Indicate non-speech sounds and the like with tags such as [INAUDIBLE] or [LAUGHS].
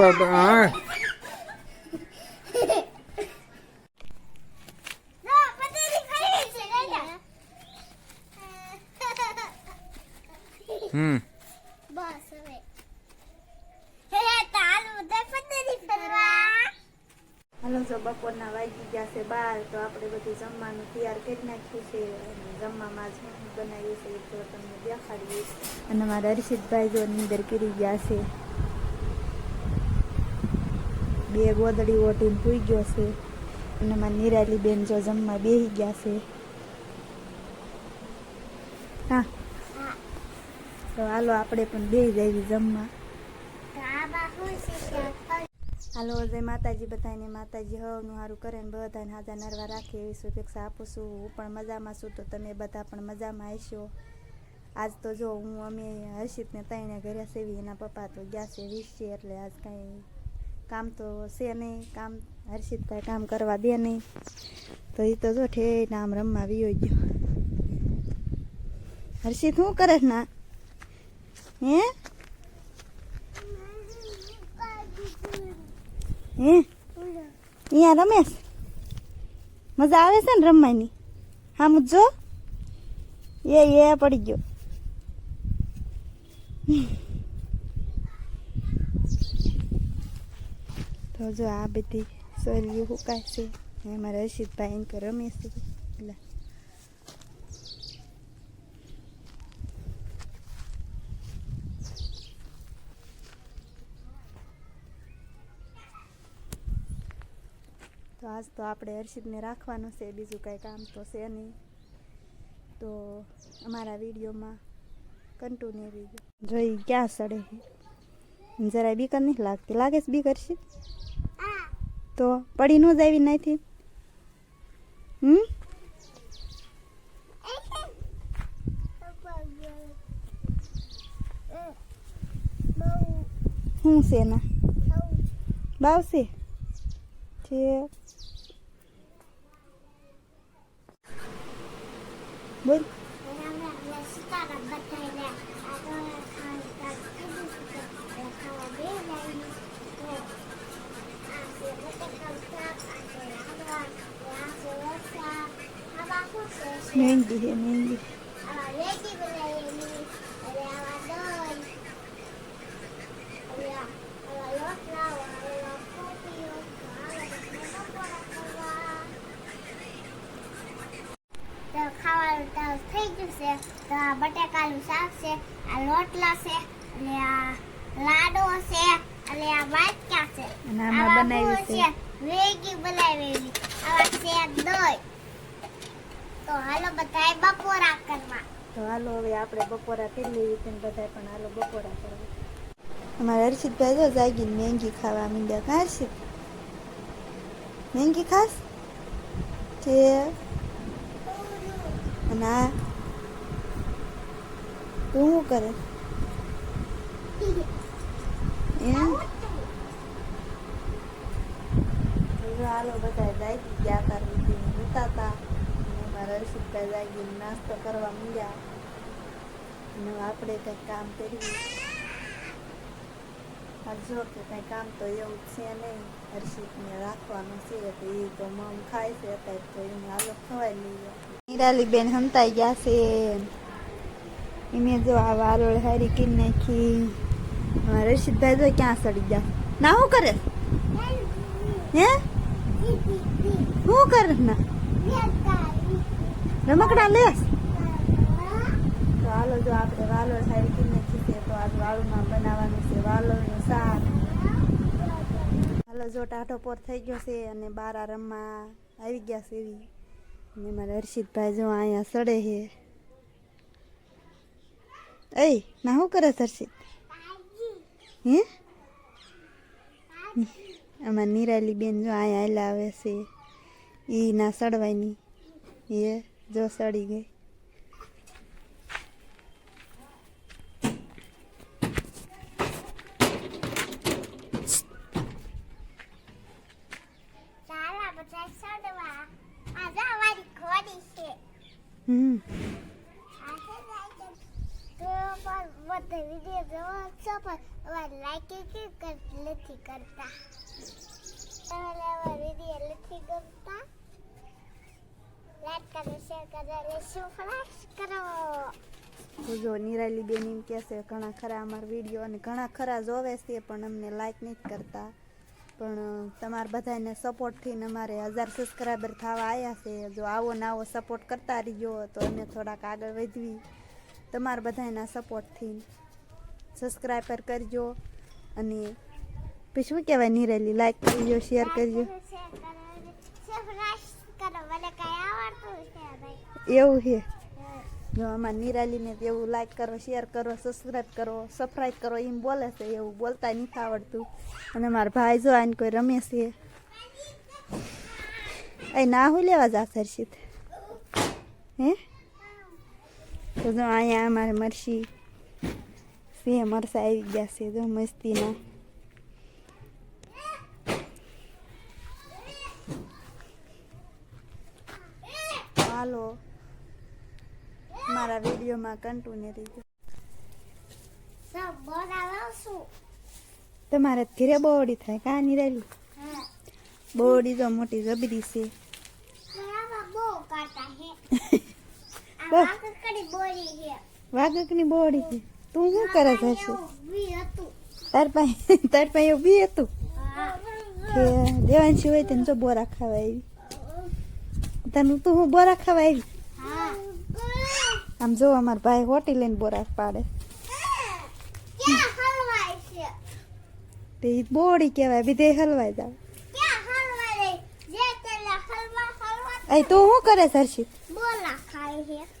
બાબા. હમ. હાલો તો બપોરના વાગી ગયા છે બાર, તો આપણે બધું જમવાનું તૈયાર કરી નાખ્યું અને જમવામાં જ બનાવ્યું છે તમને દેખાડીએ. અને મારા હર્ષિતભાઈ જો નીંદર કરી ગયા છે. બે ગોદડી ઓટીને પૂઈ ગયો છે અને મારી નિરાલી બેન જો જમવા બેસી ગયા છે. હા. તો હાલો આપણે પણ બેસી જઈએ જમવા. હાલો જય માતાજી બધાને. માતાજી હવનું સારું કરે ને બધાને હાજા નરવા રાખે એવી શુભેચ્છા આપું છું. હું પણ મજામાં છું તો તમે બધા પણ મજામાં હશો? આજ તો જો હું અમે હર્ષિતને તઈને ઘરે સેવી એના પપ્પા તો ગયા છે વીસ છે એટલે આજ કાંઈ કામ તો છે નહીં, કામ હર્ષિતભાઈ કામ કરવા દે નહીં. તો એ તો જો ઠેઠ આમ રમવા વિયો ગયો. હર્ષિત શું કરે ના? હે? હે? અહીંયા રમેશ મજા આવે છે ને રમવાની? હા મુજો એ એ પડી ગયો. તો જો આ બધી સોરીઓ હુકાશે છે. રશીદભાઈ એમ કે રમે એટલે તો આજ તો આપણે હર્ષિતને રાખવાનું છે, બીજું કાંઈ કામ તો છે નહીં. તો અમારા વિડીયોમાં કન્ટિન્યુ રહી જોઈ ક્યાં સડે જરાય બીકર નહીં લાગતી. લાગે છે બીકર આ તો પડી ન જ આવી નથી હમ? શું છે એના બાવશે છે. બોલ. મહેંદી છે મહેંદી ખાવાનું થઈ ગયું છે તો આ બટાકાનું શાક છે આ લોટલા છે અને આ લાડો છે અને આ વાટકા છે? અને આમાં બનાવી છે. વેગી બનાવેલી. આવા છે દોય તો હાલો બધાએ બપોરા કરવા. તો હાલો હવે આપણે બપોરા કરી લેવી છે ને પણ હાલો બપોરા કરવા. અમારા હર્ષિતભાઈ તો જાગીને મેંગી ખાવા માંડ્યા. કા હર્ષિત મેંગી ખાસ? છે? અને આ તું શું કરે. [LAUGHS] જો હાલો બધા જાગી ગયા તાર સુધી ઉતા હતા. અને મારા હર્ષિતભાઈ જાગીને નાસ્તો કરવા માંડ્યા. અને આપણે કંઈક કામ કર્યું જો કે કઈ કામ તો એવું છે નહીં. હર્ષિતને રાખવાનું છે તો એ તો મમ ખાય છે અત્યારે તો એને હાલો ખવાઈ લઈએ. નિરાલી બેન હમતાઈ ગયા છે. એને જો આ વારોળ હારી કરી નાખી. અમારા હર્ષિતભાઈ જો ક્યાં સડી ગયા? ના શું કરે? હે? શું કરે? ના. રમકડા લે. તો હાલો જો આપણે વાલોળ સારી નથી છે તો આજ વાળુમાં બનાવવાનું છે. વાલોળનું શાક. હાલો જો ટાઢો પોર થઈ ગયો છે અને બારા રમવા આવી ગયા છે એવી. અને મારા હર્ષિતભાઈ જો અહીંયા સડે છે. એ ના શું કરે હર્ષિત? હે? આમાં નિરાલી બેન જો અહીંયા આયલા આવે છે. એ ના સડવાની એ જો સડી ગઈ ચાલા બધા સડવા આ જા મારી ઘોડી છે હમ આ છે લાઈક તો પણ વીડિયો જોવો છો પણ અમારે લાઈક કે નથી કરતા? તમારે અમારા વીડિયો નથી ગમતા. લાઈક કરો શેર કરો અને સબસ્ક્રાઇબ કરો. તો જો નિરાલી બેન એમ કહે છે ઘણા ખરા અમારા વીડિયો અને ઘણા ખરા જોવે છે, પણ અમને લાઈક નથી કરતા. પણ તમારા બધાને સપોર્ટથી અમારે હજાર સબસ્ક્રાઈબર થવા આવ્યા છે. જો આવો ને આવો સપોર્ટ કરતા રહીજો, તો અમે થોડાક આગળ વધવી. તમારા બધાના સપોર્ટથી સબસ્ક્રાઈબર કરજો અને પછી શું કહેવાય નિરાલી લાઈક કરજો શેર કરજો. એવું છે. જો આમાં નિરાલીને એવું લાઈક કરો શેર કરો સબસ્ક્રાઈબ કરો સબસ્ક્રાઈબ કરો, એમ બોલે છે, એવું બોલતા નથી આવડતું. અને મારા ભાઈ જો આને કોઈ રમે છે. એ ના હું લેવા જા હર્ષિત? હે? તો જો અહીંયા અમારે મરસી છે મરસા આવી ગયા છે જો મસ્તીના હાલો મારા વિડીયોમાં કન્ટિન્યુ રહીજો તમારે ઘરે બોડી થાય કા નિરાલી હા બોડી તો મોટી જબરી છે વાઘકની બોડી છે તું શું કરે છે તાર પાસે [LAUGHS] તાર પાસે એવું બી હતું? કે દેવાંશી હોય તેને જો બોરા ખાવા આવી. તને તું હું બોરા ખાવા આવી? આમ જો અમારા ભાઈ હોટી લઈને બોરા પાડે. તે બોડી કહેવાય બીજે હલવાઈ જાવ. અહીં તું શું કરે છે બોલા ખાય છે.